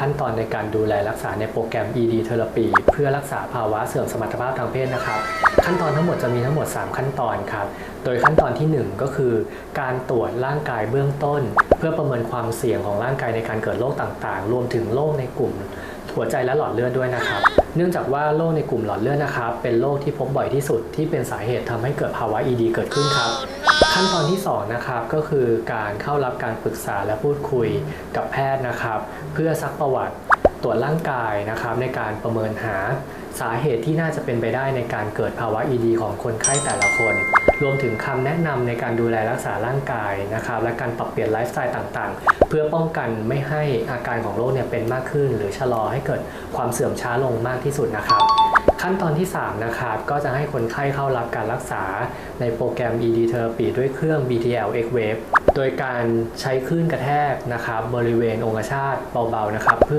ขั้นตอนในการดูแลรักษาในโปรแกรม ED Therapy เพื่อรักษาภาวะเสื่อมสมรรถภาพทางเพศนะครับ ขั้นตอนทั้งหมดจะมีทั้งหมด 3 ขั้นตอนครับ โดยขั้นตอนทีหนึ่1 ก็คือ การตรวจร่างกายเบื้องต้น เพื่อประเมินความเสี่ยงของร่างกายในการเกิดโรคต่างๆ รวมถึงโรคในกลุ่มหัวใจและหลอดเลือดด้วยนะครับ เนื่องจากว่าโรคในกลุ่มหลอดเลือดนะครับเป็นโรคที่พบบ่อยที่สุดที่เป็นสาเหตุทำให้เกิดภาวะ ED เกิดขึ้นครับ ขั้นตอนที่2นะครับก็คือการเข้ารับการปรึกษาและพูดคุยกับแพทย์นะครับ เพื่อซักประวัติตรวจร่างกายนะครับในการประเมินหาสาเหตุที่น่าจะเป็นไปได้ในการเกิดภาวะ ED ของคนไข้แต่ละคน รวมถึงคำแนะนำในการดูแลรักษาร่างกายนะครับ และการปรับเปลี่ยนไลฟ์สไตล์ต่างๆ เพื่อป้องกันไม่ให้อาการของโรคเนี่ยเป็นมากขึ้น หรือชะลอให้เกิดความเสื่อมช้าลงมากที่สุดนะครับ ขั้นตอนที่ 3 นะครับ ก็จะให้คนไข้เข้ารับการรักษาในโปรแกรม ED Therapy ด้วยเครื่อง BTL X Wave โดยการใช้คลื่นกระแทกนะครับ บริเวณองคชาตเบาๆนะครับเพื่อ